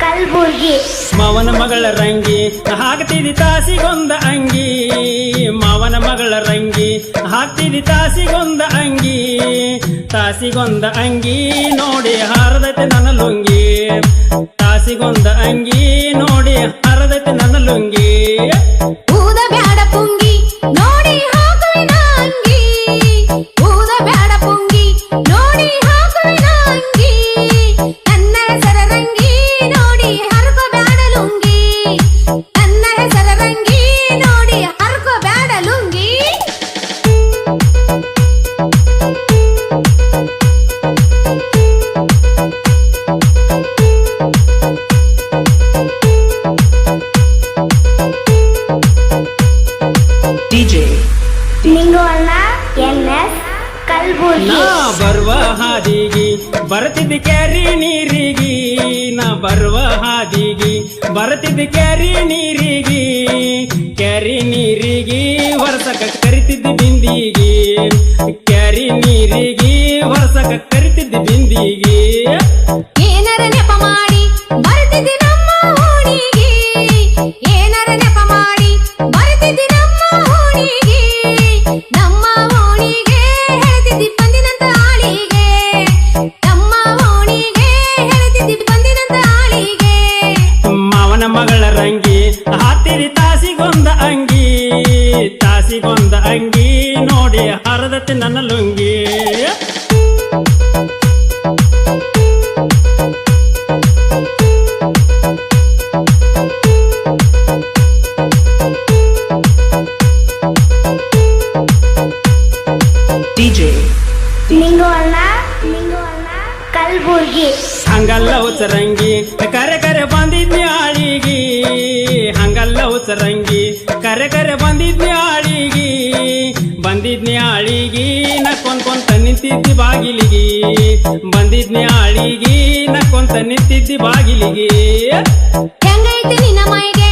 ಕಲ್ಬುರ್ಗಿ. ಮಾವನ ಮಗಳ ರಂಗಿ ಹಾಕ್ತಿದಿ ತಾಸಿಗೊಂದ ಅಂಗಿ. ಮಾವನ ಮಗಳ ರಂಗಿ ಹಾಕ್ತಿದಿ ತಾಸಿಗೊಂದ ಅಂಗಿ. ತಾಸಿಗೊಂದ ಅಂಗಿ ನೋಡಿ ಹಾರದೈತೆ ನನ್ನ ಲುಂಗಿ. ತಾಸಿಗೊಂದ ಅಂಗಿ ನೋಡಿ ಹಾರದೈತೆ ನನ್ನ ಲುಂಗಿ. ಊದ ಬ್ಯಾಡ ಪುಂಗಿ ಲಿಂಗೋಣ ಎನ್ ಎಸ್ ಕಲ್ಬುರ್ಗಿ. ನಾ ಬರುವ ಹಾದಿಗಿ, ಬರ್ತಿದ್ದ ಕ್ಯಾರಿ ನೀರಿಗಿ. ನಾ ಬರುವ ಹಾದಿಗಿ, ಬರ್ತಿದ್ದ ಕ್ಯಾರಿ ನೀರಿಗಿ. ಕ್ಯಾರಿ ನೀರಿಗಿ ವರ್ಷಕ ಕರಿತಿದ್ದ ಬಿಂದಿಗಿ. ಕ್ಯಾರಿ ನೀರಿಗಿ ವರ್ಷಕ ಕರಿತಿದ್ದ ಬಿಂದಿಗಿ. ಮಾವನ ಮಗಳ ರಂಗಿ ಹಾತಿರಿ ತಾಸಿಗೊಂದ ಅಂಗಿ ತಾಸಿಗೊಂದ ಅಂಗಿ ನೋಡಿ ಹರದತ್ತೆ ನನ್ನ ಲುಂಗಿ. DJ ಕಲ್ಬುರ್ಗಿ ಹಂಗಲ್ಲ ಉಚ್ಚರಂಗಿ ಕರೆ ಕರೆ ಬಂದಿದ್ಯಾಳಿಗಿ ಆಳಿಗಿ. ಹಂಗಲ್ಲ ಉಚ್ಚರಂಗಿ ಕರೆ ಕರೆ ಬಂದಿದ್ಯಾಳಿಗಿ ಆಳಿಗಿ. ಬಂದಿದ್ನಿ ಆಳಿಗಿ ನಕ್ಕೊಂತ ನಿಂತಿದ್ದಿ ಬಾಗಿಲಿಗಿ. ಬಂದಿದ್ನಿ ಆಳಿಗಿ ನಕ್ಕೊಂತ ನಿಂತಿದ್ದಿ ಬಾಗಿಲಿಗಿ. ಹೆಂಗೈತಿ ನಿನ್ನ ಮೈಗೆ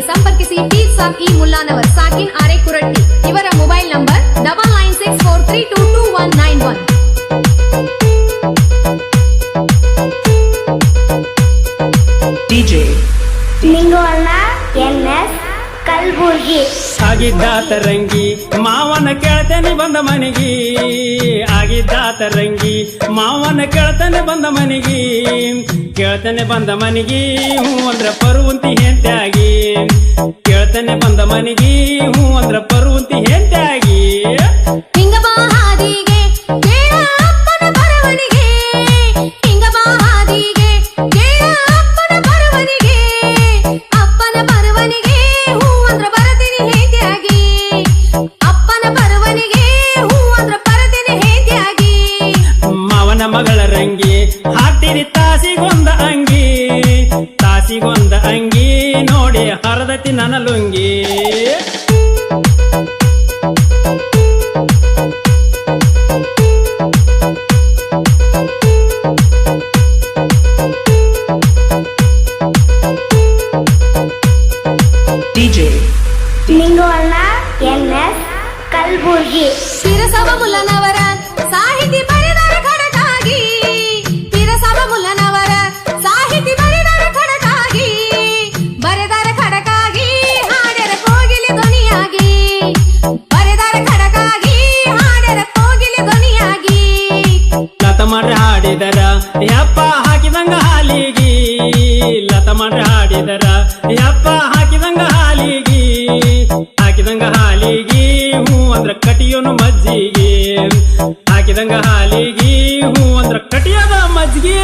ಗೀತೆಗಳಿಗಾಗಿ ಸಂಪರ್ಕಿಸಿ ಟಿ ಸಾಕ್ ಇ ಮುಲ್ಲಾನವರ್ ಸಾಕಿನ್ ಆರೆ ಕುರಟ್ಟಿ ಇವರ mobile number double nine six four three two two one nine one DJ Lingona N S Kalburgi ಆಗಿದ್ದಾತ ರಂಗಿ ಮಾವನ ಕೆಳತನೆ ಬಂದ ಮನೆಗಿ ಆಗಿದ್ದಾತ ರಂಗಿ ಮಾವನ ಕೆಳತನೆ ಬಂದ ಮನೆಗಿ ಕೇಳ್ತನೆ ಬಂದ ಮನೆಗಿ ಹೂ ಅಂದ್ರ ಪರುವಂತಿ ಮನೆಗಿ ಹೂ ಅಂದ್ರ ಬರುವಂತಿ ಹಿಂಗ ಬಾ ಹಾದಿಗೆ ಕೇಳ ಅಪ್ಪನ ಬರವಣಿಗೆ. ಹಿಂಗ ಬಾ ಹಾದಿಗೆ ಕೇಳ ಅಪ್ಪನ ಬರವಣಿಗೆ. ಅಪ್ಪನ ಬರವಣಿಗೆ ಹೂ ಅಂದ್ರ ಹೇತಿಯಾಗಿ ಅಪ್ಪನ ಬರವಣಿಗೆ ಹೂ ಅಂದ್ರ ಬರತೀನಿ ಹೇತಿಯಾಗಿ ಮಾವನ ಮಗಳ ರಂಗಿ ಹಾಕ್ತಿರಿ ತಾಸಿಗೊಂದ ಅಂಗಿ. ತಾಸಿಗೊಂದ ಅಂಗಿ ನೋಡಿ ಹರದತಿ ನನ್ನ ಲುಂಗಿ DJ ಲಿಂಗೋಣ ಎನ್ ಎಸ್ ಕಲ್ಬುರ್ಗಿ. ಶಿರಸವ ಮುಲ್ಲನವರ ಸಾಹಿತಿ ಮಾಡ್ರಿ ಹಾಡಿದರ. ಯಪ್ಪ, ಹಾಕಿದಂಗ ಹಾಲಿಗಿ ಹಾಕಿದಂಗ ಹಾಲಿಗಿ, ಹೂ ಅಂದ್ರ ಕಟಿಯೋನು ಮಜ್ಜಿಗೆ. ಹಾಕಿದಂಗ ಹಾಲಿಗಿ, ಹೂ ಅಂದ್ರ ಕಟಿಯೋದ ಮಜ್ಜಿಗೆ.